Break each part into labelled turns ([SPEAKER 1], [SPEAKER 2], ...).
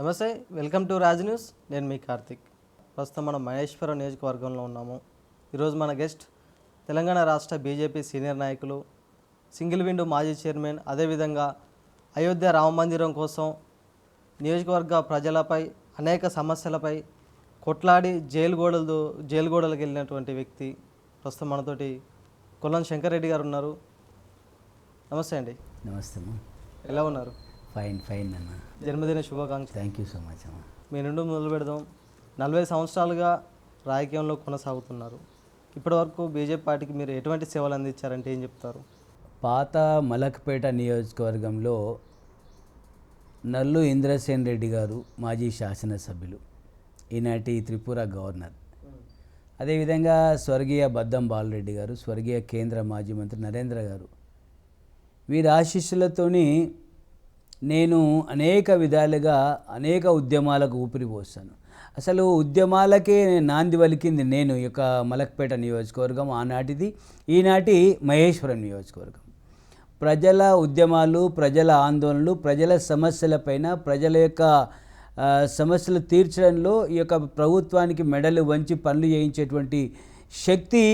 [SPEAKER 1] నమస్తే welcome to Raj news. నేను మీ కార్తిక్. ప్రస్తుతం మనం మహేశ్వరం నియోజకవర్గంలో ఉన్నాము. ఈరోజు మన గెస్ట్ తెలంగాణ రాష్ట్ర బీజేపీ సీనియర్ నాయకులు సింగిల్ విండో మాజీ చైర్మన్ అదేవిధంగా అయోధ్య రామ మందిరం కోసం నియోజకవర్గ ప్రజలపై అనేక సమస్యలపై కొట్లాడి జైలు గోడలు జైలు గోడలకు వెళ్ళినటువంటి వ్యక్తి ప్రస్తుతం మనతోటి కొల్లం శంకర్ రెడ్డి గారు ఉన్నారు. నమస్తే అండి.
[SPEAKER 2] నమస్తే
[SPEAKER 1] ఎలా ఉన్నారు?
[SPEAKER 2] ఫైన్ ఫైన్ అన్న.
[SPEAKER 1] జన్మదిన శుభాకాంక్షలు
[SPEAKER 2] థ్యాంక్ యూ సో మచ్ అమ్మా.
[SPEAKER 1] మీ నుండి మొదలు పెడదాం. నలభై సంవత్సరాలుగా రాజకీయంలో కొనసాగుతున్నారు. ఇప్పటివరకు బీజేపీ పార్టీకి మీరు ఎటువంటి సేవలు అందించారంటే ఏం చెప్తారు?
[SPEAKER 2] పాత మలక్పేట నియోజకవర్గంలో నల్లు ఇంద్రసేన్ రెడ్డి గారు మాజీ శాసనసభ్యులు ఈనాటి త్రిపుర గవర్నర్. అదేవిధంగా స్వర్గీయ బద్దం బాలరెడ్డి గారు స్వర్గీయ కేంద్ర మాజీ మంత్రి నరేంద్ర గారు. వీరి ఆశీస్సులతోని నేను అనేక విధాలుగా అనేక ఉద్యమాలకు ఊపిరి పోస్తాను. అసలు ఉద్యమాలకే నాంది వలికింది నేను ఈ యొక్క మలక్పేట నియోజకవర్గం ఆనాటిది. ఈనాటి మహేశ్వరం నియోజకవర్గం. ప్రజల ఉద్యమాలు ప్రజల ఆందోళనలు ప్రజల సమస్యలపైన ప్రజల యొక్క సమస్యలు తీర్చడంలో ఈ యొక్క ప్రభుత్వానికి మెడలు వంచి పనులు చేయించేటువంటి శక్తి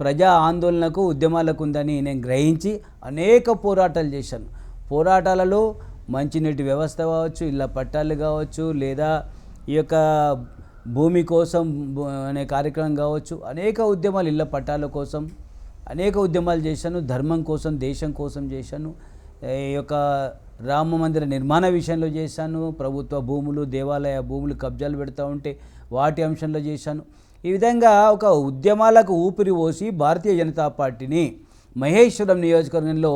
[SPEAKER 2] ప్రజా ఆందోళనకు ఉద్యమాలకు ఉందని నేను గ్రహించి అనేక పోరాటాలు చేశాను. పోరాటాలలో మంచినీటి వ్యవస్థ కావచ్చు ఇళ్ళ పట్టాలు కావచ్చు లేదా ఈ యొక్క భూమి కోసం భూ- అనే కార్యక్రమం కావచ్చు అనేక ఉద్యమాలు ఇళ్ళ పట్టాల కోసం అనేక ఉద్యమాలు చేశాను ధర్మం కోసం దేశం కోసం చేశాను ఈ యొక్క రామ మందిర నిర్మాణ విషయంలో చేశాను ప్రభుత్వ భూములు దేవాలయ భూములు కబ్జాలు పెడతా ఉంటే వాటి అంశంలో చేశాను. ఈ విధంగా ఒక ఉద్యమాలకు ఊపిరి పోసి భారతీయ జనతా పార్టీని మహేశ్వరం నియోజకవర్గంలో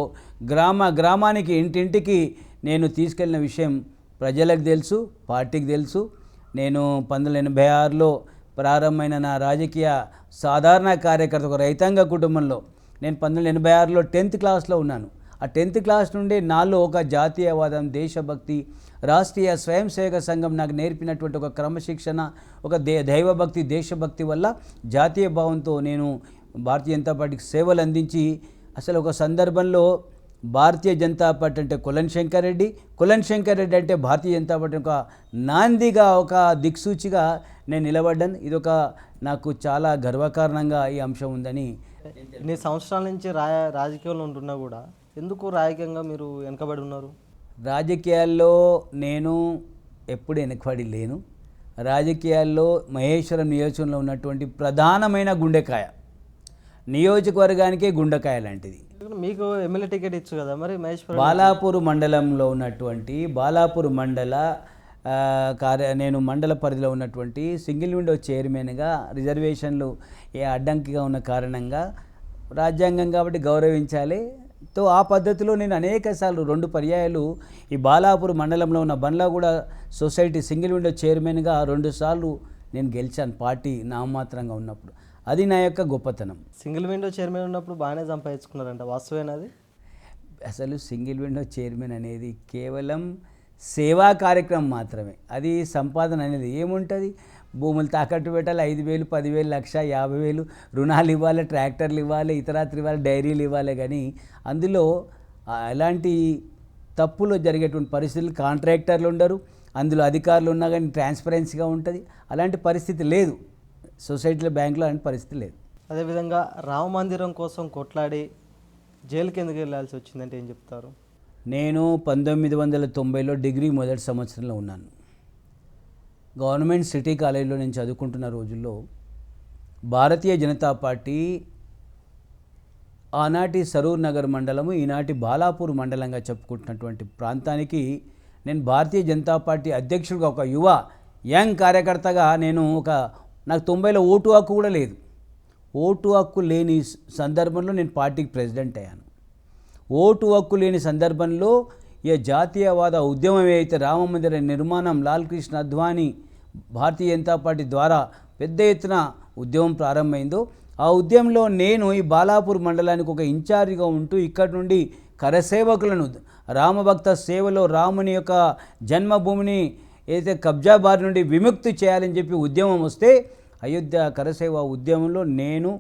[SPEAKER 2] గ్రామ గ్రామానికి ఇంటింటికి నేను తీసుకెళ్ళిన విషయం ప్రజలకు తెలుసు పార్టీకి తెలుసు. నేను పంతొమ్మిది ఎనభై ఆరులో ప్రారంభమైన నా రాజకీయ సాధారణ కార్యకర్త ఒక రైతాంగ కుటుంబంలో నేను పంతొమ్మిది ఎనభై ఆరులో టెన్త్ క్లాస్లో ఉన్నాను. ఆ టెన్త్ క్లాస్ నుండి నాలో ఒక జాతీయవాదం దేశభక్తి రాష్ట్రీయ స్వయం సేవక సంఘం నాకు నేర్పినటువంటి ఒక క్రమశిక్షణ ఒక దే దైవభక్తి దేశభక్తి వల్ల జాతీయ భావంతో నేను భారతీయ జనతా పార్టీకి సేవలు అందించి అసలు ఒక సందర్భంలో భారతీయ జనతా పార్టీ అంటే కులన్ శంకర్ రెడ్డి. కులన్ శంకర్ రెడ్డి అంటే భారతీయ జనతా పార్టీ ఒక నాందిగా ఒక దిక్సూచిగా నేను నిలబడ్డాను. ఇది ఒక నాకు చాలా గర్వకారణంగా ఈ అంశం ఉందని
[SPEAKER 1] ఇన్ని సంవత్సరాల నుంచి రా రాజకీయంలో ఉంటున్నా కూడా ఎందుకు రాజకీయంగా మీరు వెనకబడి ఉన్నారు?
[SPEAKER 2] రాజకీయాల్లో నేను ఎప్పుడు వెనకబడి లేను. రాజకీయాల్లో మహేశ్వరం నియోజకవర్గంలో ఉన్నటువంటి ప్రధానమైన గుండెకాయ. నియోజకవర్గానికే గుండెకాయ లాంటిది.
[SPEAKER 1] మీకు ఎమ్మెల్యే టికెట్ ఇచ్చు కదా మరి మహేష్
[SPEAKER 2] బాలాపూర్ మండలంలో ఉన్నటువంటి బాలాపూర్ మండల కార్య నేను మండల పరిధిలో ఉన్నటువంటి సింగిల్ విండో చైర్మన్గా రిజర్వేషన్లు ఏ అడ్డంకిగా ఉన్న కారణంగా రాజ్యాంగం కాబట్టి గౌరవించాలి. తో ఆ పద్ధతిలో నేను అనేక సార్లు రెండు పర్యాయాలు ఈ బాలాపూర్ మండలంలో ఉన్న బండ్లాగూడ సొసైటీ సింగిల్ విండో చైర్మన్గా రెండు సార్లు నేను గెలిచాను పార్టీ నామమాత్రంగా ఉన్నప్పుడు. అది నా యొక్క గొప్పతనం.
[SPEAKER 1] సింగిల్ విండో చైర్మన్ ఉన్నప్పుడు బాగానే సంపాదించుకున్నారంట. వాస్తవేనది
[SPEAKER 2] అసలు సింగిల్ విండో చైర్మన్ అనేది కేవలం సేవా కార్యక్రమం మాత్రమే. అది సంపాదన అనేది ఏముంటుంది? భూములు తాకట్టు పెట్టాలి ఐదు వేలు పదివేలు లక్ష యాభై వేలు రుణాలు ఇవ్వాలి ట్రాక్టర్లు ఇవ్వాలి ఇతరాత్రి ఇవ్వాలి డైరీలు ఇవ్వాలి కానీ అందులో ఎలాంటి తప్పులు జరిగేటువంటి పరిస్థితులు కాంట్రాక్టర్లు ఉండరు. అందులో అధికారులు ఉన్నా కానీ ట్రాన్స్పరెన్సీగా ఉంటుంది. అలాంటి పరిస్థితి లేదు. సొసైటీలో బ్యాంకులో అలాంటి పరిస్థితి లేదు.
[SPEAKER 1] అదేవిధంగా రామ మందిరం కోసం కొట్లాడి జైలుకి ఎందుకు వెళ్ళాల్సి వచ్చిందంటే ఏం చెప్తారు?
[SPEAKER 2] నేను పంతొమ్మిది వందల తొంభైలో డిగ్రీ మొదటి సంవత్సరంలో ఉన్నాను. గవర్నమెంట్ సిటీ కాలేజీలో నేను చదువుకుంటున్న రోజుల్లో భారతీయ జనతా పార్టీ ఆనాటి సరూర్ నగర్ మండలము ఈనాటి బాలాపూర్ మండలంగా చెప్పుకుంటున్నటువంటి ప్రాంతానికి నేను భారతీయ జనతా పార్టీ అధ్యక్షుడిగా ఒక యువ యంగ్ కార్యకర్తగా నేను ఒక నాకు తొంభైలో ఓటు హక్కు కూడా లేదు. ఓటు హక్కు లేని సందర్భంలో నేను పార్టీకి ప్రెసిడెంట్ అయ్యాను. ఓటు హక్కు లేని సందర్భంలో ఈ జాతీయవాద ఉద్యమం ఏదైతే రామ మందిర నిర్మాణం లాల్ కృష్ణ అద్వానీ భారతీయ జనతా పార్టీ ద్వారా పెద్ద ఎత్తున ఉద్యమం ప్రారంభమైందో ఆ ఉద్యమంలో నేను ఈ బాలాపూర్ మండలానికి ఒక ఇన్ఛార్జిగా ఉంటూ ఇక్కడి నుండి కరసేవకులను రామభక్త సేవలో రాముని యొక్క జన్మభూమిని ఏదైతే కబ్జా బారి నుండి విముక్తి చేయాలని చెప్పి ఉద్యమం వస్తే అయోధ్య కరసేవ ఉద్యమంలో నేను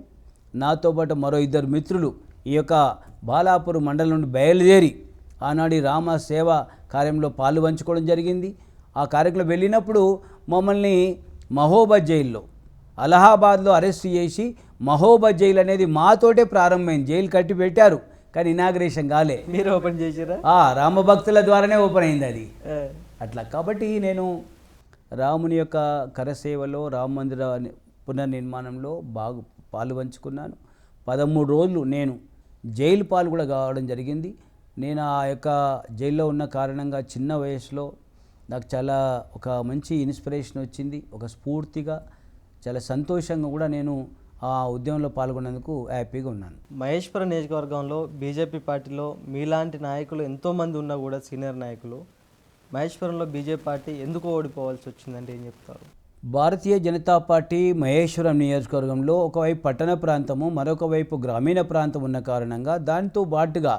[SPEAKER 2] నాతో పాటు మరో ఇద్దరు మిత్రులు ఈ యొక్క బాలాపూర్ మండలం నుండి బయలుదేరి ఆనాడు రామ సేవ కార్యంలో పాలు పంచుకోవడం జరిగింది. ఆ కార్యక్రమం వెళ్ళినప్పుడు మమ్మల్ని మహోబా జైల్లో అలహాబాద్లో అరెస్ట్ చేసి మహోబా జైలు అనేది మాతోటే ప్రారంభమైంది. జైలు కట్టి పెట్టారు కానీ ఇనాగ్రేషన్ కాలే.
[SPEAKER 1] మీరు ఓపెన్ చేసిరా
[SPEAKER 2] ఆ రామభక్తుల ద్వారానే ఓపెన్ అయింది అది. అట్లా. కాబట్టి నేను రాముని యొక్క కరసేవలో రామ మందిర పునర్నిర్మాణంలో బాగు పాలు పంచుకున్నాను. పదమూడు రోజులు నేను జైలు పాలు కూడా కావడం జరిగింది. నేను ఆ యొక్క జైల్లో ఉన్న కారణంగా చిన్న వయసులో నాకు చాలా ఒక మంచి ఇన్స్పిరేషన్ వచ్చింది. ఒక స్ఫూర్తిగా చాలా సంతోషంగా కూడా నేను ఆ ఉద్యమంలో పాల్గొన్నందుకు హ్యాపీగా ఉన్నాను.
[SPEAKER 1] మహేశ్వర నియోజకవర్గంలో బీజేపీ పార్టీలో మీలాంటి నాయకులు ఎంతోమంది ఉన్నా కూడా సీనియర్ నాయకులు మహేశ్వరంలో బీజేపీ పార్టీ ఎందుకు ఓడిపోవాల్సి వచ్చిందంటే ఏం చెప్తారు?
[SPEAKER 2] భారతీయ జనతా పార్టీ మహేశ్వరం నియోజకవర్గంలో ఒకవైపు పట్టణ ప్రాంతము మరొక వైపు గ్రామీణ ప్రాంతం ఉన్న కారణంగా దాంతో పాటుగా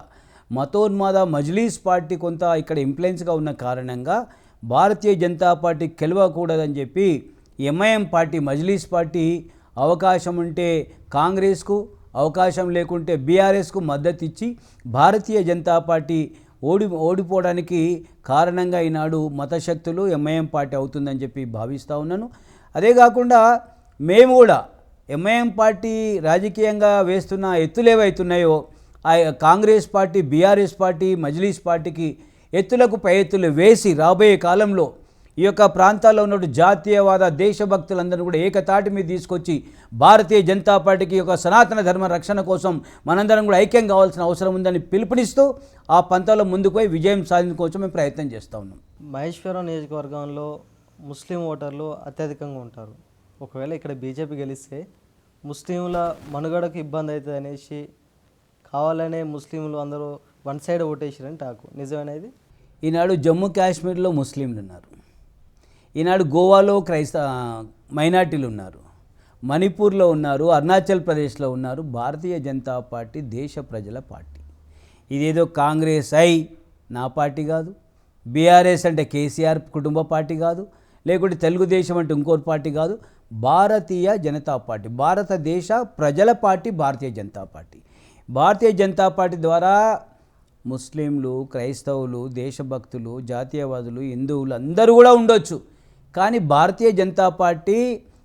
[SPEAKER 2] మతోన్మాద మజ్లీస్ పార్టీ కొంత ఇక్కడ ఇన్ఫ్లుయెన్స్గా ఉన్న కారణంగా భారతీయ జనతా పార్టీ గెలవకూడదని చెప్పి ఎంఐఎం పార్టీ మజ్లీస్ పార్టీ అవకాశం ఉంటే కాంగ్రెస్కు అవకాశం లేకుంటే బీఆర్ఎస్కు మద్దతు ఇచ్చి భారతీయ జనతా పార్టీ ఓడి ఓడిపోవడానికి కారణంగా ఈనాడు మతశక్తులు ఎంఐఎం పార్టీ అవుతుందని చెప్పి భావిస్తూ ఉన్నాను. అదే కాకుండా మేము కూడా ఎంఐఎం పార్టీ రాజకీయంగా వేస్తున్న ఎత్తులు ఏవైతున్నాయో ఆ Congress party BRS party Majlis పార్టీకి ఎత్తులకు పై ఎత్తులు వేసి రాబోయే కాలంలో ఈ యొక్క ప్రాంతాల్లో ఉన్న జాతీయవాద దేశభక్తులందరూ కూడా ఏకతాటి మీద తీసుకొచ్చి భారతీయ జనతా పార్టీకి యొక్క సనాతన ధర్మ రక్షణ కోసం మనందరం కూడా ఐక్యం కావాల్సిన అవసరం ఉందని పిలుపునిస్తూ ఆ పంతాలో ముందుకు పోయి విజయం సాధించుకోవచ్చు మేము ప్రయత్నం చేస్తూ ఉన్నాం.
[SPEAKER 1] మహేశ్వరం నియోజకవర్గంలో ముస్లిం ఓటర్లు అత్యధికంగా ఉంటారు. ఒకవేళ ఇక్కడ బీజేపీ గెలిస్తే ముస్లింల మనుగడకు ఇబ్బంది అవుతుంది అనేసి కావాలనే ముస్లింలు అందరూ వన్ సైడ్ ఓటేసారని టాకు. నిజమనేది
[SPEAKER 2] ఈనాడు జమ్మూ కాశ్మీర్లో ముస్లింలు ఉన్నారు. ఈనాడు గోవాలో క్రైస్త మైనార్టీలు ఉన్నారు. మణిపూర్లో ఉన్నారు అరుణాచల్ ప్రదేశ్లో ఉన్నారు భారతీయ జనతా పార్టీ దేశ ప్రజల పార్టీ. ఇదేదో కాంగ్రెస్ ఐ నా పార్టీ కాదు. బీఆర్ఎస్ అంటే కేసీఆర్ కుటుంబ పార్టీ కాదు. లేకుంటే తెలుగుదేశం అంటే ఇంకోటి పార్టీ కాదు. భారతీయ జనతా పార్టీ భారతదేశ ప్రజల party Bharatiya Janata party. Bharatiya Janata party ద్వారా ముస్లింలు క్రైస్తవులు దేశభక్తులు జాతీయవాదులు హిందువులు అందరూ కూడా ఉండొచ్చు. కానీ భారతీయ జనతా పార్టీ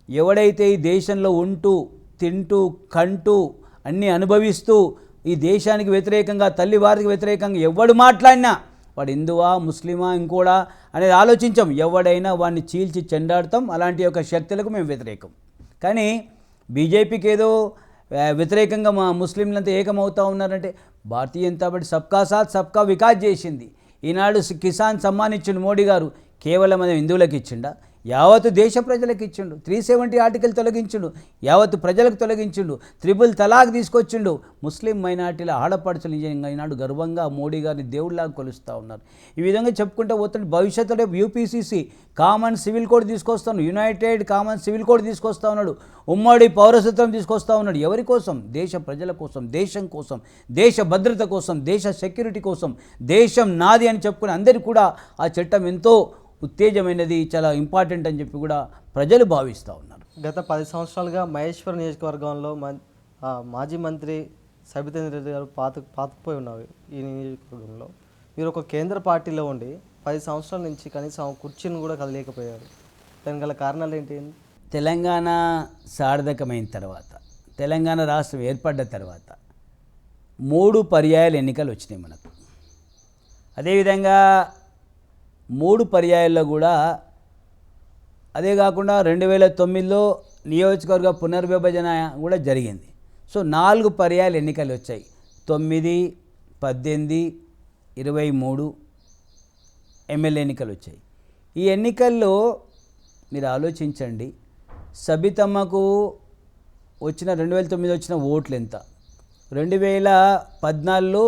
[SPEAKER 2] ఎవడైతే ఈ దేశంలో ఉంటూ తింటూ కంటూ అన్నీ అనుభవిస్తూ ఈ దేశానికి వ్యతిరేకంగా తల్లి వారికి వ్యతిరేకంగా ఎవడు మాట్లాడినా వాడు హిందువా ముస్లిమా ఇంకోడా అనేది ఆలోచించాం. ఎవడైనా వాడిని చీల్చి చెండాడతాం. అలాంటి యొక్క శక్తులకు మేము వ్యతిరేకం. కానీ బీజేపీకి ఏదో వ్యతిరేకంగా మా ముస్లింలంతా ఏకమవుతూ ఉన్నారంటే భారతీయ జనతా పార్టీ సబ్కా సాత్ సబ్కా వికాస్ చేసింది. ఈనాడు కిసాన్ సమ్మాన్ ఇచ్చిండు మోడీ గారు కేవలం అది హిందువులకు ఇచ్చిండా? యావత్తు దేశ ప్రజలకు ఇచ్చిండు. త్రీ సెవెంటీ ఆర్టికల్ తొలగించిండు. యావత్తు ప్రజలకు తొలగించిండు. త్రిబుల్ తలాక్ తీసుకొచ్చిండు. ముస్లిం మైనార్టీల ఆడపడుచులు నిజంగా ఈనాడు గర్వంగా మోడీ గారిని దేవుళ్ళాగా కొలుస్తూ ఉన్నారు. ఈ విధంగా చెప్పుకుంటే పోతుంటే భవిష్యత్తులో యూపీసీసీ కామన్ సివిల్ కోడ్ తీసుకొస్తాను. యునైటెడ్ కామన్ సివిల్ కోడ్ తీసుకొస్తా ఉన్నాడు. ఉమ్మడి పౌరసత్వం తీసుకొస్తా ఉన్నాడు. ఎవరి కోసం? దేశ ప్రజల కోసం దేశం కోసం దేశ భద్రత కోసం దేశ సెక్యూరిటీ కోసం దేశం నాది అని చెప్పుకుని అందరికీ కూడా ఆ చట్టం ఎంతో ఉత్తేజమైనది చాలా ఇంపార్టెంట్ అని చెప్పి కూడా ప్రజలు భావిస్తూ ఉన్నారు.
[SPEAKER 1] గత పది సంవత్సరాలుగా మహేశ్వరం నియోజకవర్గంలో మాజీ మంత్రి సబితేంద్ర రెడ్డి గారు పాత పాతకుపోయి ఉన్నారు ఈ నియోజకవర్గంలో. మీరు ఒక కేంద్ర పార్టీలో ఉండి పది సంవత్సరాల నుంచి కనీసం కుర్చీని కూడా కదలేకపోయారు. దానికి గల కారణాలు ఏంటి?
[SPEAKER 2] తెలంగాణ సార్థకమైన తర్వాత తెలంగాణ రాష్ట్రం ఏర్పడ్డ తర్వాత మూడు పర్యాయాలు ఎన్నికలు వచ్చినాయి మనకు. అదేవిధంగా మూడు పర్యాయాల్లో కూడా అదే కాకుండా రెండు వేల తొమ్మిదిలో నియోజకవర్గ పునర్విభజన కూడా జరిగింది. సో నాలుగు పర్యాయాలు ఎన్నికలు వచ్చాయి. తొమ్మిది పద్దెనిమిది ఇరవై మూడు ఎమ్మెల్యే ఎన్నికలు వచ్చాయి. ఈ ఎన్నికల్లో మీరు ఆలోచించండి సబితమ్మకు వచ్చిన రెండు వేల తొమ్మిది వచ్చిన ఓట్లు ఎంత రెండు వేల పద్నాలుగులో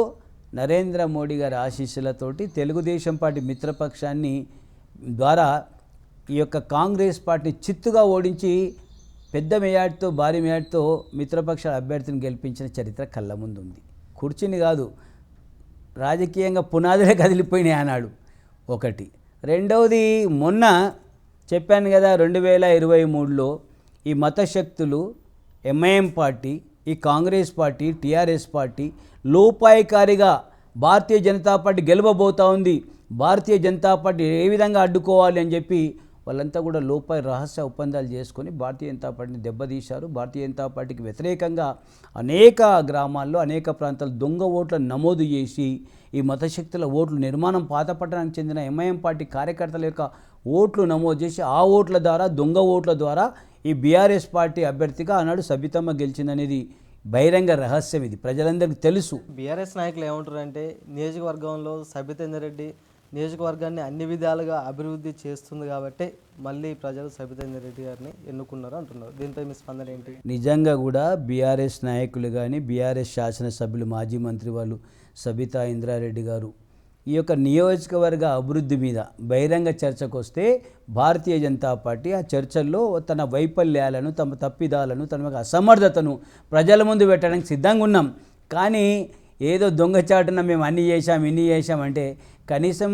[SPEAKER 2] నరేంద్ర మోడీ గారి ఆశీస్సులతోటి తెలుగుదేశం పార్టీ మిత్రపక్షాన్ని ద్వారా ఈ యొక్క కాంగ్రెస్ పార్టీని చిత్తుగా ఓడించి పెద్ద మేయాటితో భారీ మేయాటితో మిత్రపక్షాల అభ్యర్థిని గెలిపించిన చరిత్ర కళ్ళ ముందు ఉంది కుర్చీని కాదు రాజకీయంగా పునాదులే కదిలిపోయినాయి ఆనాడు. ఒకటి. రెండవది మొన్న చెప్పాను కదా రెండు వేల ఇరవై మూడులో ఈ మతశక్తులు ఎంఐఎం పార్టీ ఈ కాంగ్రెస్ పార్టీ టీఆర్ఎస్ పార్టీ లోపాయకారిగా భారతీయ జనతా పార్టీ గెలవబోతా ఉంది. భారతీయ జనతా పార్టీ ఏ విధంగా అడ్డుకోవాలి అని చెప్పి వాళ్ళంతా కూడా లోపాయి రహస్య ఒప్పందాలు చేసుకొని భారతీయ జనతా పార్టీని దెబ్బతీశారు. భారతీయ జనతా పార్టీకి వ్యతిరేకంగా అనేక గ్రామాల్లో అనేక ప్రాంతాలు దొంగ ఓట్లను నమోదు చేసి ఈ మతశక్తుల ఓట్లు నిర్మాణం పాతపట్టణానికి చెందిన ఎంఐఎం పార్టీ కార్యకర్తల యొక్క ఓట్లు నమోదు చేసి ఆ ఓట్ల ద్వారా దొంగ ఓట్ల ద్వారా ఈ బీఆర్ఎస్ పార్టీ అభ్యర్థిగా ఆనాడు సబితమ్మ గెలిచిందనేది బహిరంగ రహస్యం ఇది. ప్రజలందరికీ తెలుసు.
[SPEAKER 1] బీఆర్ఎస్ నాయకులు ఏమంటారంటే నియోజకవర్గంలో సబితేందర్ రెడ్డి నియోజకవర్గాన్ని అన్ని విధాలుగా అభివృద్ధి చేస్తుంది కాబట్టి మళ్ళీ ప్రజలు సబితేందర్ రెడ్డి గారిని ఎన్నుకున్నారు అంటున్నారు. దీనిపై మీ స్పందన ఏంటి?
[SPEAKER 2] నిజంగా కూడా బీఆర్ఎస్ నాయకులు కానీ బీఆర్ఎస్ శాసనసభ్యులు మాజీ మంత్రి వాళ్ళు సబితా ఇంద్రారెడ్డి గారు ఈ యొక్క నియోజకవర్గ అభివృద్ధి మీద బహిరంగ చర్చకు వస్తే భారతీయ జనతా పార్టీ ఆ చర్చల్లో తన వైఫల్యాలను తమ తప్పిదాలను తమ యొక్క అసమర్థతను ప్రజల ముందు పెట్టడానికి సిద్ధంగా ఉన్నాం. కానీ ఏదో దొంగచాటున మేము అన్ని చేశాం ఇన్ని చేశాం అంటే కనీసం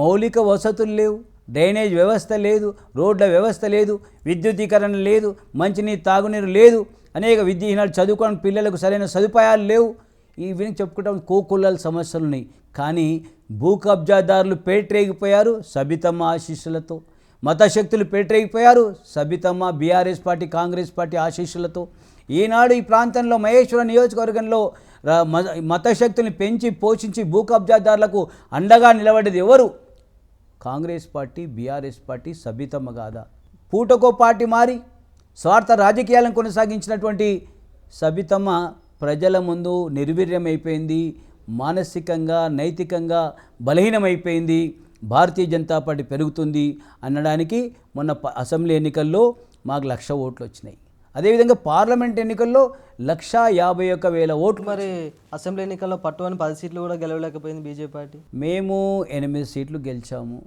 [SPEAKER 2] మౌలిక వసతులు లేవు డ్రైనేజ్ వ్యవస్థ లేదు రోడ్ల వ్యవస్థ లేదు విద్యుదీకరణ లేదు మంచినీరు తాగునీరు లేదు అనేక విద్యహీనాలు చదువుకోవడానికి పిల్లలకు సరైన సదుపాయాలు లేవు. ఇవన్నీ చెప్పుకుంటాం కోకుల్లల సమస్యలు ఉన్నాయి. కానీ భూ కబ్జాదారులు పేట్రేగిపోయారు సబితమ్మ ఆశీస్సులతో. మతశక్తులు పేట్రేగిపోయారు Sabithamma BRS party Congress party ఆశీస్సులతో. ఈనాడు ఈ ప్రాంతంలో మహేశ్వర నియోజకవర్గంలో ర- మతశక్తుల్ని పెంచి పోషించి భూ కబ్జాదారులకు అండగా నిలబడేది ఎవరు? Congress party BRS party Sabithamma కాదా పూటకో పార్టీ మారి స్వార్థ రాజకీయాలను కొనసాగించినటువంటి సబితమ్మ ప్రజల ముందు నిర్వీర్యమైపోయింది. మానసికంగా నైతికంగా బలహీనమైపోయింది. భారతీయ జనతా పార్టీ పెరుగుతుంది అనడానికి మొన్న ప- అసెంబ్లీ ఎన్నికల్లో మాకు లక్ష ఓట్లు వచ్చినాయి. అదేవిధంగా పార్లమెంట్ ఎన్నికల్లో లక్ష యాభై ఒక్క వేల ఓట్లు
[SPEAKER 1] మరి అసెంబ్లీ ఎన్నికల్లో పట్టువని పది సీట్లు కూడా గెలవలేకపోయింది బీజేపీ పార్టీ.
[SPEAKER 2] మేము ఎనిమిది సీట్లు గెలిచాము.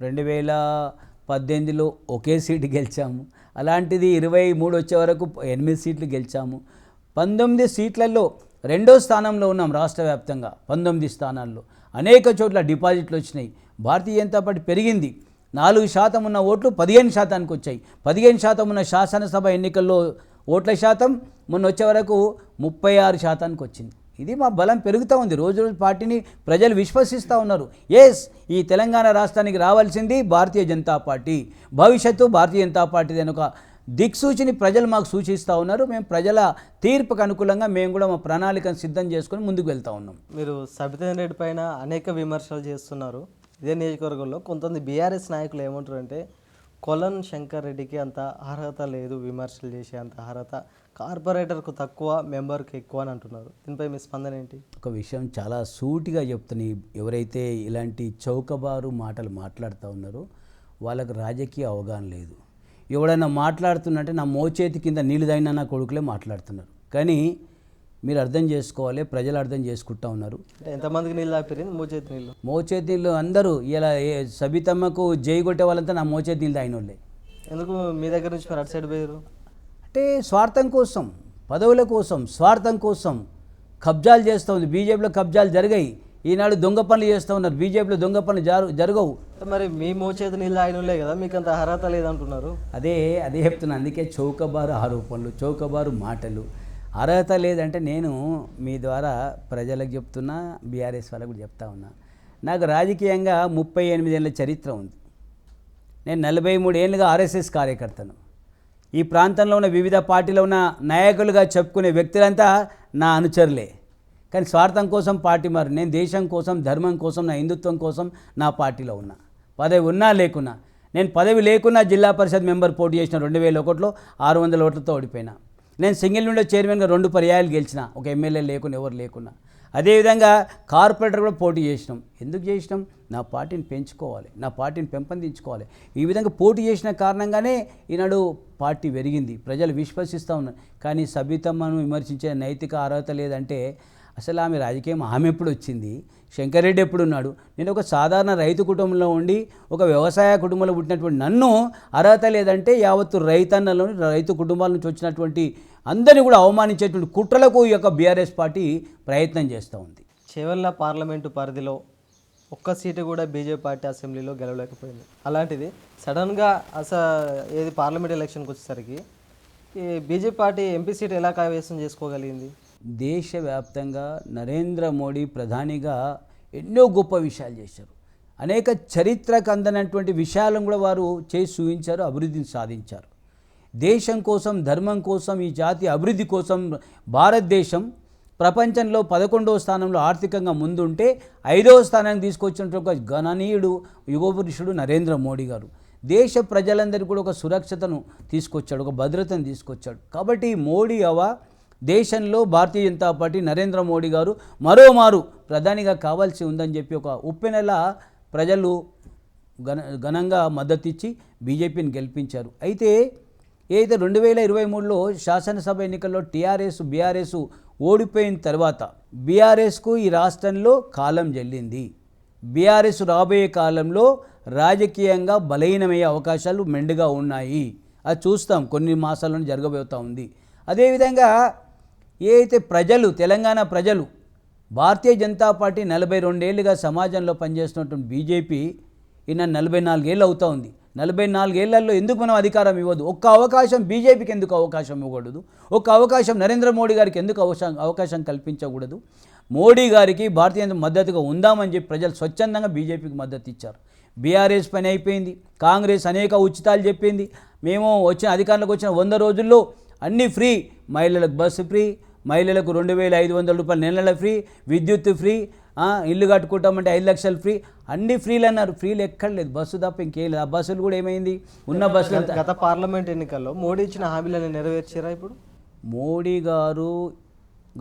[SPEAKER 2] రెండు వేల పద్దెనిమిదిలో ఒకే సీటు గెలిచాము. అలాంటిది ఇరవై మూడు వచ్చే వరకు ఎనిమిది సీట్లు గెలిచాము. పంతొమ్మిది సీట్లలో రెండో స్థానంలో ఉన్నాం రాష్ట్ర వ్యాప్తంగా పంతొమ్మిది స్థానాల్లో. అనేక చోట్ల డిపాజిట్లు వచ్చినాయి. భారతీయ జనతా పార్టీ పెరిగింది. నాలుగు శాతం ఉన్న ఓట్లు పదిహేను శాతానికి వచ్చాయి. పదిహేను శాతం ఉన్న శాసనసభ ఎన్నికల్లో ఓట్ల శాతం మొన్న వచ్చే వరకు ముప్పై ఆరు శాతానికి వచ్చింది. ఇది మా బలం పెరుగుతూ ఉంది. రోజు రోజు పార్టీని ప్రజలు విశ్వసిస్తూ ఉన్నారు. ఎస్ ఈ తెలంగాణ రాష్ట్రానికి రావాల్సింది భారతీయ జనతా పార్టీ. భవిష్యత్తు భారతీయ జనతా పార్టీ అని ఒక దిక్సూచిని ప్రజలు మాకు సూచిస్తూ ఉన్నారు. మేము ప్రజల తీర్పుకు అనుకూలంగా మేము కూడా మా ప్రణాళికను సిద్ధం చేసుకొని ముందుకు వెళ్తూ ఉన్నాం.
[SPEAKER 1] మీరు సబితేందర్ రెడ్డి పైన అనేక విమర్శలు చేస్తున్నారు. ఇదే నియోజకవర్గంలో కొంతమంది బీఆర్ఎస్ నాయకులు ఏమంటారు అంటే కొలన్ శంకర్ రెడ్డికి అంత అర్హత లేదు విమర్శలు చేసే అంత అర్హత కార్పొరేటర్కు తక్కువ మెంబర్కి ఎక్కువ అని అంటున్నారు. దీనిపై మీ స్పందన ఏంటి?
[SPEAKER 2] ఒక విషయం చాలా సూటిగా చెప్తున్నా ఎవరైతే ఇలాంటి చౌకబారు మాటలు మాట్లాడుతూ ఉన్నారో వాళ్ళకు రాజకీయ అవగాహన లేదు. ఎవడైనా మాట్లాడుతున్నట్టే నా మోచేతి కింద నీళ్ళు తాగిన నా కొడుకులే మాట్లాడుతున్నారు. కానీ మీరు అర్థం చేసుకోవాలి ప్రజలు అర్థం చేసుకుంటా ఉన్నారు.
[SPEAKER 1] అంటే ఎంతమందికి నీళ్ళు ఆపిరింది మూచేతి నీళ్ళు.
[SPEAKER 2] మోచేతి నీళ్ళు అందరూ ఇలా ఏ- సబితమ్మకు జై కొట్టే వాళ్ళంతా నా మోచేతి నీళ్ళు తాగిన వాళ్ళే
[SPEAKER 1] ఎందుకు మీ దగ్గర నుంచి మరి అటు సైడ్ పోయారు
[SPEAKER 2] అంటే స్వార్థం కోసం పదవుల కోసం స్వార్థం కోసం కబ్జాలు చేస్తూ ఉంది బీజేపీలో కబ్జాలు జరిగాయి. ఈనాడు దొంగ పనులు చేస్తూ ఉన్నారు. బీజేపీలో దొంగ పనులు జరు జరగవు.
[SPEAKER 1] మరి మీ మోచేతి నీళ్ళు ఆగినలే కదా మీకు అంత అర్హత లేదంటున్నారు.
[SPEAKER 2] అదే అదే చెప్తున్నా అందుకే చౌకబారు ఆరోపణలు చౌకబారు మాటలు. అర్హత లేదంటే నేను మీ ద్వారా ప్రజలకు చెప్తున్నా బీఆర్ఎస్ వాళ్ళకు కూడా చెప్తా ఉన్నా. నాకు రాజకీయంగా ముప్పై ఎనిమిది ఏళ్ళ చరిత్ర ఉంది. నేను నలభై మూడు ఏళ్ళుగా ఆర్ఎస్ఎస్ కార్యకర్తను. ఈ ప్రాంతంలో ఉన్న వివిధ పార్టీలో ఉన్న నాయకులుగా చెప్పుకునే వ్యక్తులంతా నా అనుచరులే. కానీ స్వార్థం కోసం పార్టీ మారు నేను దేశం కోసం ధర్మం కోసం నా హిందుత్వం కోసం నా పార్టీలో ఉన్నా. పదవి ఉన్నా లేకున్నా. నేను పదవి లేకున్నా జిల్లా పరిషత్ మెంబర్ పోటీ చేసిన రెండు వేల ఒకటిలో ఆరు వందల ఓట్లతో ఓడిపోయినా. నేను సింగిల్ విండో చైర్మన్గా రెండు పర్యాయాలు గెలిచిన. ఒక ఎమ్మెల్యే లేకున్నా ఎవరు లేకున్నా. అదేవిధంగా కార్పొరేటర్ కూడా పోటీ చేసినాం. ఎందుకు చేసినాం? నా పార్టీని పెంచుకోవాలి. నా పార్టీని పెంపొందించుకోవాలి. ఈ విధంగా పోటీ చేసిన కారణంగానే ఈనాడు పార్టీ పెరిగింది. ప్రజలు విశ్వసిస్తూ ఉన్నారు. కానీ సబితమ్మను విమర్శించే నైతిక అర్హత లేదంటే అసలు ఆమె రాజకీయం ఆమె ఎప్పుడు వచ్చింది? శంకర్రెడ్డి ఎప్పుడు ఉన్నాడు? నేను ఒక సాధారణ రైతు కుటుంబంలో ఉండి ఒక వ్యవసాయ కుటుంబంలో పుట్టినటువంటి నన్ను అర్హత లేదంటే యావత్తు రైతన్నలోని రైతు కుటుంబాల నుంచి వచ్చినటువంటి అందరినీ కూడా అవమానించేటువంటి కుట్రలకు ఈ యొక్క బీఆర్ఎస్ పార్టీ ప్రయత్నం చేస్తూ ఉంది.
[SPEAKER 1] చేవెళ్ళ పార్లమెంటు పరిధిలో ఒక్క సీటు కూడా బీజేపీ పార్టీ అసెంబ్లీలో గెలవలేకపోయింది. అలాంటిది సడన్గా అసలు ఏది పార్లమెంట్ ఎలక్షన్కి వచ్చేసరికి ఈ బీజేపీ పార్టీ ఎంపీ సీట్ ఎలా కైవసం చేసుకోగలిగింది?
[SPEAKER 2] దేశవ్యాప్తంగా నరేంద్ర మోడీ ప్రధానిగా ఎన్నో గొప్ప విషయాలు చేశారు. అనేక చరిత్రకు అందనటువంటి విషయాలను కూడా వారు చేసి చూపించారు అభివృద్ధిని సాధించారు. దేశం కోసం ధర్మం కోసం ఈ జాతి అభివృద్ధి కోసం భారతదేశం ప్రపంచంలో పదకొండవ స్థానంలో ఆర్థికంగా ముందుంటే ఐదవ స్థానానికి తీసుకొచ్చినటువంటి ఒక గణనీయుడు యుగపురుషుడు నరేంద్ర మోడీ గారు. దేశ ప్రజలందరికీ కూడా ఒక సురక్షతను తీసుకొచ్చాడు ఒక భద్రతను తీసుకొచ్చాడు. కాబట్టి మోడీ అవా దేశంలో భారతీయ జనతా పార్టీ నరేంద్ర మోడీ గారు మరోమారు ప్రధానిగా కావాల్సి ఉందని చెప్పి ఒక ఉప్పెనెల ప్రజలు ఘన ఘనంగా మద్దతిచ్చి బీజేపీని గెలిపించారు. అయితే ఏదైతే రెండు వేల ఇరవై మూడులో శాసనసభ ఎన్నికల్లో టీఆర్ఎస్ బీఆర్ఎస్ ఓడిపోయిన తర్వాత బీఆర్ఎస్కు ఈ రాష్ట్రంలో కాలం జల్లింది. బీఆర్ఎస్ రాబోయే కాలంలో రాజకీయంగా బలహీనమయ్యే అవకాశాలు మెండుగా ఉన్నాయి. అది చూస్తాం. కొన్ని మాసాలను జరగబోతూ ఉంది. అదేవిధంగా ఏ అయితే ప్రజలు తెలంగాణ ప్రజలు భారతీయ జనతా పార్టీ నలభై రెండేళ్ళుగా సమాజంలో పనిచేస్తున్నటువంటి బీజేపీ ఈయన నలభై నాలుగేళ్ళు అవుతా ఉంది. నలభై నాలుగేళ్ళలో ఎందుకు మనం అధికారం ఇవ్వదు? ఒక్క అవకాశం బీజేపీకి ఎందుకు అవకాశం ఇవ్వకూడదు? ఒక్క అవకాశం నరేంద్ర మోడీ గారికి ఎందుకు అవకాశం అవకాశం కల్పించకూడదు? మోడీ గారికి భారతీయ జనతా మద్దతుగా ఉందామని చెప్పి ప్రజలు స్వచ్ఛందంగా బీజేపీకి మద్దతు ఇచ్చారు. బీఆర్ఎస్ పని అయిపోయింది. కాంగ్రెస్ అనేక ఉచితాలు చెప్పింది. మేము వచ్చిన అధికారంలోకి వచ్చిన వంద రోజుల్లో అన్నీ ఫ్రీ మహిళలకు బస్సు ఫ్రీ మహిళలకు రెండు వేల ఐదు వందల రూపాయలు నెల నెల ఫ్రీ విద్యుత్ ఫ్రీ ఇల్లు కట్టుకుంటామంటే ఐదు లక్షలు ఫ్రీ. అన్ని ఫ్రీలు అన్నారు. ఫ్రీలు ఎక్కడ లేదు. బస్సు తప్ప ఇంకేం లేదు. ఆ బస్సులు కూడా ఏమైంది? ఉన్న బస్సులు
[SPEAKER 1] గత పార్లమెంట్ ఎన్నికల్లో మోడీ ఇచ్చిన హామీలను నెరవేర్చారా ఇప్పుడు?
[SPEAKER 2] మోడీ గారు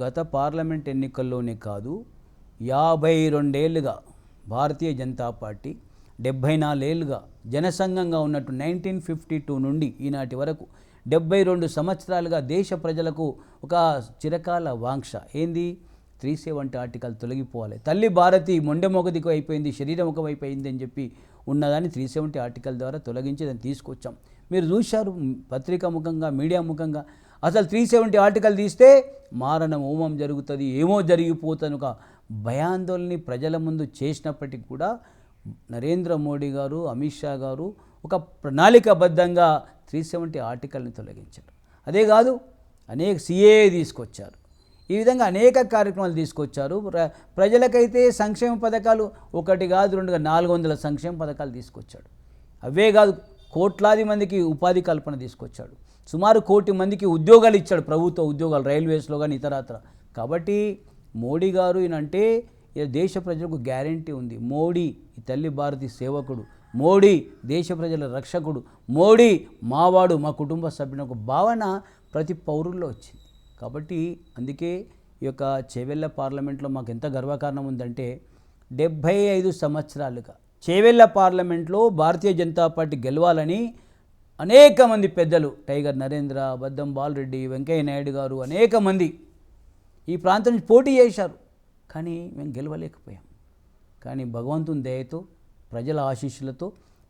[SPEAKER 2] గత పార్లమెంట్ ఎన్నికల్లోనే కాదు యాభై రెండేళ్ళుగా భారతీయ జనతా పార్టీ డెబ్భై నాలుగేళ్ళుగా జనసంఘంగా ఉన్నట్టు నైన్టీన్ ఫిఫ్టీ టూ నుండి ఈనాటి వరకు డెబ్బై రెండు సంవత్సరాలుగా దేశ ప్రజలకు ఒక చిరకాల వాంక్ష ఏంది? త్రీ సెవెంటీ ఆర్టికల్ తొలగిపోవాలి. తల్లి భారతి మొండెమొగదికి అయిపోయింది శరీరం ఒక వైపు అయింది అని చెప్పి ఉన్నదాన్ని త్రీ సెవెంటీ ఆర్టికల్ ద్వారా తొలగించి దాన్ని తీసుకొచ్చాం. మీరు చూశారు పత్రికా ముఖంగా మీడియా ముఖంగా. అసలు త్రీ సెవెంటీ ఆర్టికల్ తీస్తే మారణ హోమం జరుగుతుంది ఏమో జరిగిపోతుంది ఒక భయాందోళన ప్రజల ముందు చేసినప్పటికీ కూడా నరేంద్ర మోడీ గారు అమిత్ షా గారు ఒక ప్రణాళికాబద్ధంగా త్రీ సెవెంటీ ఆర్టికల్ని తొలగించారు. అదే కాదు అనేక సిఏ తీసుకొచ్చారు. ఈ విధంగా అనేక కార్యక్రమాలు తీసుకొచ్చారు. ప్ర- ప్రజలకైతే సంక్షేమ పథకాలు ఒకటి కాదు రెండుగా నాలుగు వందల సంక్షేమ పథకాలు తీసుకొచ్చాడు. అవే కాదు కోట్లాది మందికి ఉపాధి కల్పన తీసుకొచ్చాడు. సుమారు కోటి మందికి ఉద్యోగాలు ఇచ్చాడు ప్రభుత్వ ఉద్యోగాలు రైల్వేస్లో కానీ ఇతరత్ర. కాబట్టి మోడీ గారు ఈయనంటే దేశ ప్రజలకు గ్యారంటీ ఉంది. మోడీ ఈ తల్లి భారతి సేవకుడు. మోడీ దేశ ప్రజల రక్షకుడు. మోడీ మావాడు మా కుటుంబ సభ్యుని ఒక భావన ప్రతి పౌరుల్లో వచ్చింది. కాబట్టి అందుకే ఈ యొక్క చేవెళ్ళ పార్లమెంట్లో మాకు ఎంత గర్వకారణం ఉందంటే డెబ్భై ఐదు సంవత్సరాలుగా చేవెళ్ళ పార్లమెంట్లో భారతీయ జనతా పార్టీ గెలవాలని అనేక మంది పెద్దలు టైగర్ నరేంద్ర బద్దం బాలరెడ్డి వెంకయ్య నాయుడు గారు అనేక మంది ఈ ప్రాంతం నుంచి పోటీ చేశారు. కానీ మేము గెలవలేకపోయాం. కానీ భగవంతుని దయతో ప్రజల ఆశీస్సులతో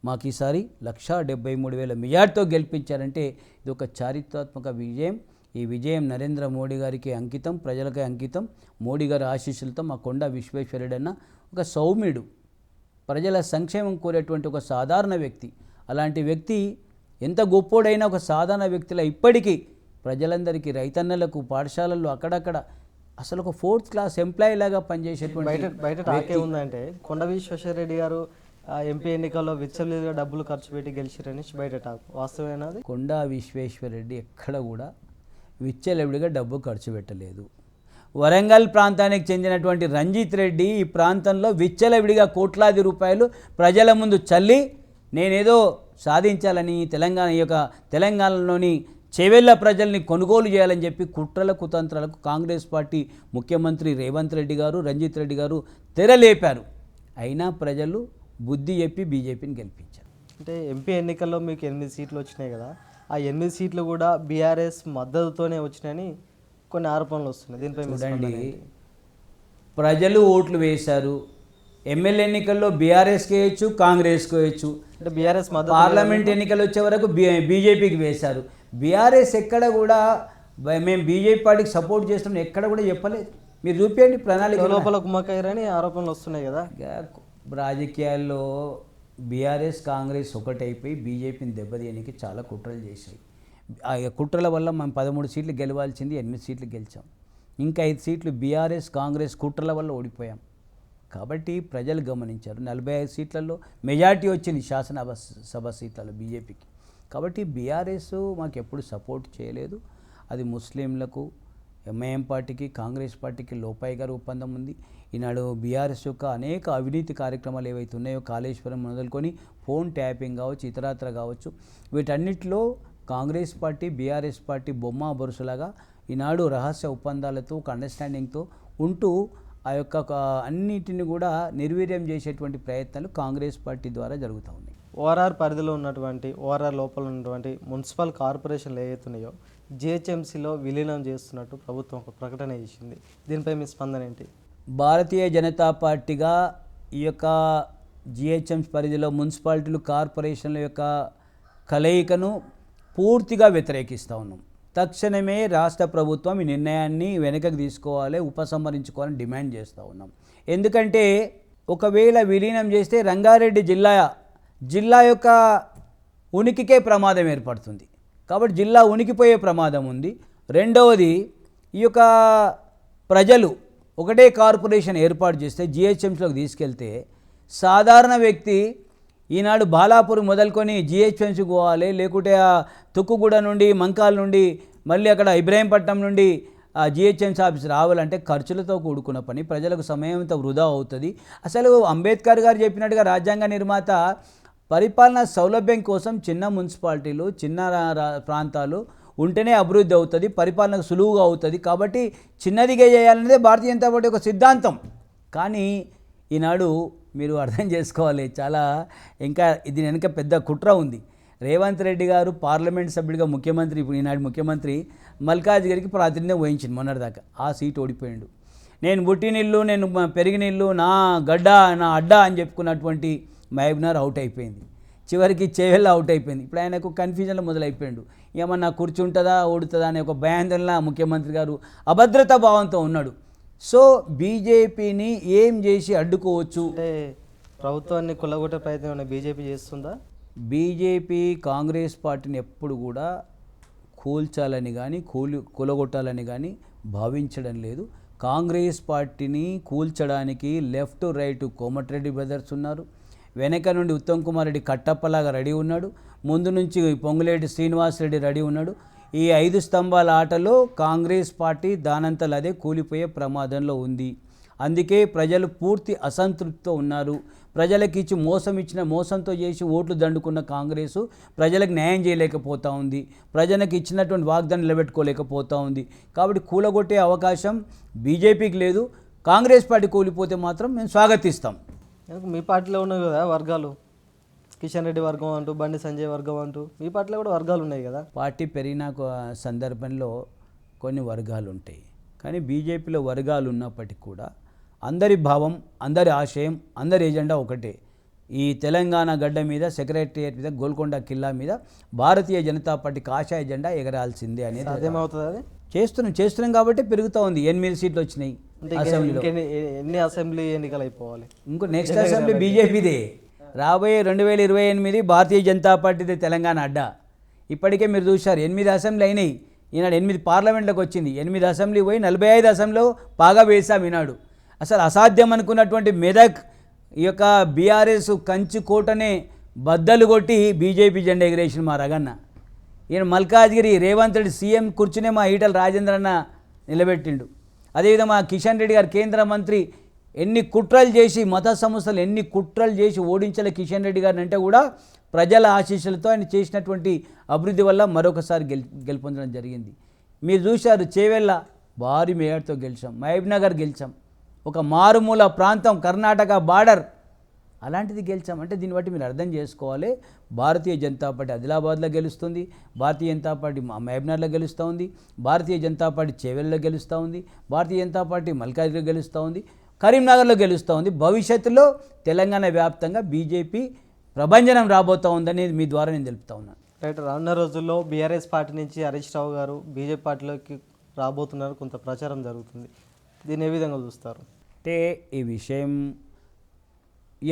[SPEAKER 2] మాకు ఈసారి లక్షా డెబ్బై మూడు వేల మెజార్టీతో గెలిపించారంటే ఇది ఒక చారిత్రాత్మక విజయం. ఈ విజయం నరేంద్ర మోడీ గారికి అంకితం ప్రజలకే అంకితం. మోడీ గారి ఆశీస్సులతో మా కొండ విశ్వేశ్వరుడు అన్న ఒక సౌమ్యుడు ప్రజల సంక్షేమం కోరేటువంటి ఒక సాధారణ వ్యక్తి. అలాంటి వ్యక్తి ఎంత గొప్పోడైనా ఒక సాధారణ వ్యక్తిలా ఇప్పటికీ ప్రజలందరికీ రైతన్నలకు పాఠశాలల్లో అక్కడక్కడ అసలు ఒక ఫోర్త్ క్లాస్ ఎంప్లాయీ లాగా పనిచేసేటువంటి
[SPEAKER 1] బయట బయట ఉందంటే కొండ విశ్వేశ్వరరెడ్డి గారు ఎంపీ ఎన్నికల్లో విచ్చలేదుగా డబ్బులు ఖర్చు పెట్టి గెలిచిరని బయట టాక్. వాస్తవేనా
[SPEAKER 2] కొండా విశ్వేశ్వరరెడ్డి ఎక్కడ కూడా విచ్చలవిడిగా డబ్బు ఖర్చు పెట్టలేదు. వరంగల్ ప్రాంతానికి చెందినటువంటి రంజిత్ రెడ్డి ఈ ప్రాంతంలో విచ్చలవిడిగా కోట్లాది రూపాయలు ప్రజల ముందు చల్లి నేనేదో సాధించాలని తెలంగాణ ఈ యొక్క తెలంగాణలోని చెవెళ్ళ ప్రజల్ని కొనుగోలు చేయాలని చెప్పి కుట్రల కుతంత్రాలకు కాంగ్రెస్ పార్టీ ముఖ్యమంత్రి రేవంత్ రెడ్డి గారు రంజిత్ రెడ్డి గారు తెరలేపారు. అయినా ప్రజలు బుద్ధి చెప్పి బీజేపీని గెలిపించారు.
[SPEAKER 1] అంటే ఎంపీ ఎన్నికల్లో మీకు ఎనిమిది సీట్లు వచ్చినాయి కదా ఆ ఎనిమిది సీట్లు కూడా బీఆర్ఎస్ మద్దతుతోనే వచ్చినాయని కొన్ని ఆరోపణలు వస్తున్నాయి. దీనిపై
[SPEAKER 2] చూడండి? ప్రజలు ఓట్లు వేశారు. ఎమ్మెల్యే ఎన్నికల్లో బీఆర్ఎస్కి వేయచ్చు కాంగ్రెస్కి వేయచ్చు.
[SPEAKER 1] అంటే బీఆర్ఎస్ మద్దతు
[SPEAKER 2] పార్లమెంట్ ఎన్నికలు వచ్చే వరకు బీజేపీకి వేశారు. బీఆర్ఎస్ ఎక్కడ కూడా మేము బీజేపీ పార్టీకి సపోర్ట్ చేస్తున్నాం ఎక్కడ కూడా చెప్పలేదు. మీరు చూపించండి ప్రణాళిక.
[SPEAKER 1] లోపల కుమ్మకయ్యారని ఆరోపణలు వస్తున్నాయి కదా.
[SPEAKER 2] రాజకీయాల్లో బీఆర్ఎస్ కాంగ్రెస్ ఒకటైపోయి బీజేపీని దెబ్బతీయడానికి చాలా కుట్రలు చేశాయి. ఆ కుట్రల వల్ల మనం పదమూడు సీట్లు గెలవాల్సింది ఎనిమిది సీట్లు గెలిచాం. ఇంకా ఐదు సీట్లు బీఆర్ఎస్ కాంగ్రెస్ కుట్రల వల్ల ఓడిపోయాం. కాబట్టి ప్రజలు గమనించారు నలభై ఐదు సీట్లలో మెజార్టీ వచ్చింది శాసన సభ సీట్లలో బీజేపీకి. కాబట్టి బీఆర్ఎస్ మాకు ఎప్పుడు సపోర్ట్ చేయలేదు. అది ముస్లింలకు ఎంఐఎం పార్టీకి కాంగ్రెస్ పార్టీకి లోపాయి గారు ఒప్పందం ఉంది. ఈనాడు బీఆర్ఎస్ యొక్క అనేక అవినీతి కార్యక్రమాలు ఏవైతే ఉన్నాయో కాళేశ్వరం మొదలుకొని ఫోన్ ట్యాపింగ్ కావచ్చు ఇతరత్ర కావచ్చు వీటన్నిటిలో కాంగ్రెస్ పార్టీ బీఆర్ఎస్ పార్టీ బొమ్మ బరుసలాగా ఈనాడు రహస్య ఒప్పందాలతో ఒక అండర్స్టాండింగ్తో ఉంటూ ఆ యొక్క అన్నిటిని కూడా నిర్వీర్యం చేసేటువంటి ప్రయత్నాలు కాంగ్రెస్ పార్టీ ద్వారా జరుగుతూ ఉన్నాయి.
[SPEAKER 1] ఓఆర్ఆర్ పరిధిలో ఉన్నటువంటి ఓఆర్ఆర్ లోపల ఉన్నటువంటి మున్సిపల్ కార్పొరేషన్లు ఏవైతే ఉన్నాయో జిహెచ్ఎంసీలో విలీనం చేస్తున్నట్టు ప్రభుత్వం ఒక ప్రకటన చేసింది. దీనిపై మీ స్పందన ఏంటి?
[SPEAKER 2] భారతీయ జనతా పార్టీగా ఈ యొక్క జిహెచ్ఎంసీ పరిధిలో మున్సిపాలిటీలు కార్పొరేషన్ల యొక్క కలయికను పూర్తిగా వ్యతిరేకిస్తూ ఉన్నాం. తక్షణమే రాష్ట్ర ప్రభుత్వం ఈ నిర్ణయాన్ని వెనుకకు తీసుకోవాలి ఉపసంహరించుకోవాలని డిమాండ్ చేస్తూ ఉన్నాం. ఎందుకంటే ఒకవేళ విలీనం చేస్తే రంగారెడ్డి జిల్లా జిల్లా యొక్క ఉనికికే ప్రమాదం ఏర్పడుతుంది. కాబట్టి జిల్లా ఉనికిపోయే ప్రమాదం ఉంది. రెండవది ఈ యొక్క ప్రజలు ఒకటే కార్పొరేషన్ ఏర్పాటు చేస్తే జిహెచ్ఎంసీలోకి తీసుకెళ్తే సాధారణ వ్యక్తి ఈనాడు బాలాపూర్ మొదలుకొని జిహెచ్ఎంసీకి పోవాలి లేకుంటే ఆ తుక్కుగూడ నుండి మంకాల్ నుండి మళ్ళీ అక్కడ ఇబ్రాహీంపట్నం నుండి ఆ జిహెచ్ఎంసీ ఆఫీస్ రావాలంటే ఖర్చులతో కూడుకున్న పని ప్రజలకు సమయంతో వృధా అవుతుంది. అసలు అంబేద్కర్ గారు చెప్పినట్టుగా రాజ్యాంగ నిర్మాత పరిపాలన సౌలభ్యం కోసం చిన్న మున్సిపాలిటీలు చిన్న రా- ప్రాంతాలు ఉంటేనే అభివృద్ధి అవుతుంది పరిపాలన సులువుగా అవుతుంది. కాబట్టి చిన్నదిగా చేయాలనేదే భారతీయ జనతా పార్టీ ఒక సిద్ధాంతం. కానీ ఈనాడు మీరు అర్థం చేసుకోవాలి చాలా ఇంకా ఇది వెనుక పెద్ద కుట్ర ఉంది. రేవంత్ రెడ్డి గారు పార్లమెంట్ సభ్యుడిగా ముఖ్యమంత్రి ఇప్పుడు ఈనాడు ముఖ్యమంత్రి మల్కాజ్గిరికి ప్రాతినిధ్యం వహించింది మొన్నటిదాకా. ఆ సీట్ ఓడిపోయాడు. నేను పుట్టినిల్లు నేను మ- పెరిగినిల్లు నా గడ్డ నా అడ్డ అని చెప్పుకున్నటువంటి మహబూబ్నగర్ అవుట్ అయిపోయింది. చివరికి చేవెళ్ళ అవుట్ అయిపోయింది. ఇప్పుడు ఆయనకు కన్ఫ్యూజన్లో మొదలైపోయాడు. ఏమన్నా కూర్చుంటుందా ఓడుతుందా అనే ఒక భయాందోళన ముఖ్యమంత్రి గారు అభద్రతా భావంతో ఉన్నాడు. సో బీజేపీని ఏం చేసి అడ్డుకోవచ్చు?
[SPEAKER 1] అంటే ప్రభుత్వాన్ని కుల్లగొట్టే ప్రయత్నం ఏమైనా బీజేపీ చేస్తుందా?
[SPEAKER 2] బీజేపీ కాంగ్రెస్ పార్టీని ఎప్పుడు కూడా కూల్చాలని కానీ కూలి కూలగొట్టాలని కానీ భావించడం లేదు. కాంగ్రెస్ పార్టీని కూల్చడానికి లెఫ్ట్ రైట్ కోమటిరెడ్డి బ్రదర్స్ ఉన్నారు. వెనక నుండి ఉత్తమ్ కుమార్ రెడ్డి కట్టప్పలాగా రెడీ ఉన్నాడు. ముందు నుంచి పొంగులేటి శ్రీనివాస్ రెడ్డి రెడీ ఉన్నాడు. ఈ ఐదు స్తంభాల ఆటలో కాంగ్రెస్ పార్టీ దానంతలు అదే కూలిపోయే ప్రమాదంలో ఉంది. అందుకే ప్రజలు పూర్తి అసంతృప్తితో ఉన్నారు. ప్రజలకు ఇచ్చి మోసం ఇచ్చిన మోసంతో చేసి ఓట్లు దండుకున్న కాంగ్రెసు ప్రజలకు న్యాయం చేయలేకపోతా ఉంది. ప్రజలకు ఇచ్చినటువంటి వాగ్దానం నిలబెట్టుకోలేకపోతూ ఉంది. కాబట్టి కూలగొట్టే అవకాశం బీజేపీకి లేదు. కాంగ్రెస్ పార్టీ కూలిపోతే మాత్రం మేము స్వాగతిస్తాం.
[SPEAKER 1] మీ పార్టీలో ఉన్నాయి కదా వర్గాలు. కిషన్ రెడ్డి వర్గం అంటూ బండి సంజయ్ వర్గం అంటూ మీ పార్టీలో కూడా వర్గాలు ఉన్నాయి కదా.
[SPEAKER 2] పార్టీ పెరిగిన సందర్భంలో కొన్ని వర్గాలు ఉంటాయి. కానీ బీజేపీలో వర్గాలు ఉన్నప్పటికీ కూడా అందరి భావం అందరి ఆశయం అందరి ఎజెండా ఒకటే. ఈ తెలంగాణ గడ్డ మీద సెక్రటరియట్ మీద గోల్కొండ కిల్లా మీద భారతీయ జనతా పార్టీకి ఆశా ఎజెండా ఎగరాల్సిందే అనేది
[SPEAKER 1] సాధ్యమవుతుంది అది?
[SPEAKER 2] చేస్తున్నాం చేస్తున్నాం కాబట్టి పెరుగుతూ ఉంది. ఎనిమిది సీట్లు వచ్చినాయి. అసెంబ్లీలో.
[SPEAKER 1] ఎన్ని అసెంబ్లీ ఎన్నికలు అయిపోవాలి
[SPEAKER 2] ఇంకో నెక్స్ట్ అసెంబ్లీ బీజేపీదే. రాబోయే రెండు వేల ఇరవై ఎనిమిది భారతీయ జనతా పార్టీదే తెలంగాణ అడ్డా. ఇప్పటికే మీరు చూశారు ఎనిమిది అసెంబ్లీ అయినాయి. ఈనాడు ఎనిమిది పార్లమెంట్లోకి వచ్చింది. ఎనిమిది అసెంబ్లీ పోయి నలభై ఐదు అసెంబ్లీలో బాగా వేసాం ఈనాడు. అసలు అసాధ్యం అనుకున్నటువంటి మెదక్ ఈ యొక్క బీఆర్ఎస్ కంచి కోటనే బద్దలు కొట్టి బీజేపీ జెండా ఎగిరేసిన మా రగన్న. ఈయన మల్కాజ్గిరి రేవంత్ రెడ్డి సీఎం కూర్చునే మా ఈటల రాజేంద్రన్న నిలబెట్టిండు. అదేవిధంగా మా కిషన్ రెడ్డి గారు కేంద్ర మంత్రి ఎన్ని కుట్రలు చేసి మత సంస్థలు ఎన్ని కుట్రలు చేసి ఓడించలే కిషన్ రెడ్డి గారిని అంటే కూడా ప్రజల ఆశీస్సులతో ఆయన చేసినటువంటి అభివృద్ధి వల్ల మరొకసారి గెల్ గెలుపొందడం జరిగింది. మీరు చూశారు చేవెళ్ళ భారీ మేయర్తో గెలిచాం మహబూబ్ నగర్ గెలిచాం. ఒక మారుమూల ప్రాంతం కర్ణాటక బార్డర్ అలాంటిది గెలిచాం. అంటే దీన్ని బట్టి మీరు అర్థం చేసుకోవాలి. భారతీయ జనతా పార్టీ ఆదిలాబాద్లో గెలుస్తుంది. భారతీయ జనతా పార్టీ మ- మహబూబ్నగర్లో గెలుస్తూ ఉంది. భారతీయ జనతా పార్టీ చేవెళ్ళలో గెలుస్తూ ఉంది. భారతీయ జనతా పార్టీ మల్కాజ్గిరిలో గెలుస్తూ ఉంది. కరీంనగర్లో గెలుస్తూ ఉంది. భవిష్యత్తులో తెలంగాణ వ్యాప్తంగా బీజేపీ ప్రభంజనం రాబోతూ ఉందనేది మీ ద్వారా నేను తెలుపుతా ఉన్నాను.
[SPEAKER 1] రైట్ రానున్న రోజుల్లో బీఆర్ఎస్ పార్టీ నుంచి హరీష్ రావు గారు బీజేపీ పార్టీలోకి రాబోతున్నారు. కొంత ప్రచారం జరుగుతుంది. దీన్ని ఏ విధంగా చూస్తారు?
[SPEAKER 2] అంటే ఈ విషయం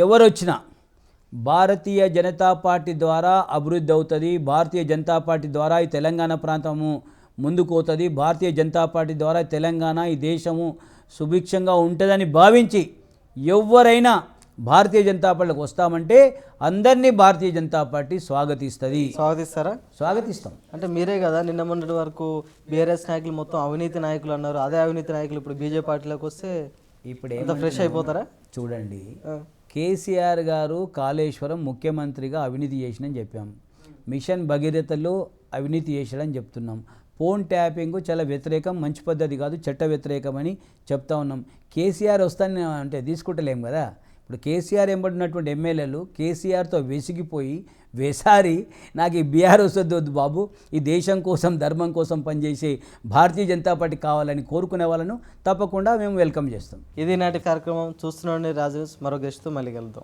[SPEAKER 2] ఎవరు వచ్చినా భారతీయ జనతా పార్టీ ద్వారా అభివృద్ధి అవుతుంది భారతీయ జనతా పార్టీ ద్వారా ఈ తెలంగాణ ప్రాంతము ముందుకు పోతుంది భారతీయ జనతా పార్టీ ద్వారా తెలంగాణ ఈ దేశము సుభిక్షంగా ఉంటుందని భావించి ఎవరైనా భారతీయ జనతా పార్టీకి వస్తామంటే అందరినీ భారతీయ జనతా పార్టీ స్వాగతిస్తుంది.
[SPEAKER 1] స్వాగతిస్తారా?
[SPEAKER 2] స్వాగతిస్తాం.
[SPEAKER 1] అంటే మీరే కదా నిన్న మొన్నటి వరకు బీఆర్ఎస్ నాయకులు మొత్తం అవినీతి నాయకులు అన్నారు. అదే అవినీతి నాయకులు ఇప్పుడు బీజేపీ పార్టీలోకి వస్తే
[SPEAKER 2] ఇప్పుడు
[SPEAKER 1] అంత ఫ్రెష్ అయిపోతారా?
[SPEAKER 2] చూడండి. కేసీఆర్ గారు కాళేశ్వరం ముఖ్యమంత్రిగా అవినీతి చేసినని చెప్పాం. మిషన్ భగీరథలో అవినీతి చేశాడని చెప్తున్నాం. ఫోన్ ట్యాపింగ్ చాలా వ్యతిరేకం మంచి పద్ధతి కాదు చట్ట వ్యతిరేకమని చెప్తా ఉన్నాం. కేసీఆర్ వస్తాను అంటే తీసుకుంటలేం కదా. ఇప్పుడు కేసీఆర్ ఎంబడినటువంటి ఎమ్మెల్యేలు కేసీఆర్తో వెసిగిపోయి వేసారి నాకు ఈ బీఆర్ వస్తుంది వద్దు బాబు. ఈ దేశం కోసం ధర్మం కోసం పనిచేసే భారతీయ జనతా పార్టీ కావాలని కోరుకునే వాళ్ళను తప్పకుండా మేము వెల్కమ్ చేస్తాం.
[SPEAKER 1] ఇది నాటి కార్యక్రమం. చూస్తున్నాండి రాజు మరో గెస్ట్తో మళ్ళీ కలుద్దాం.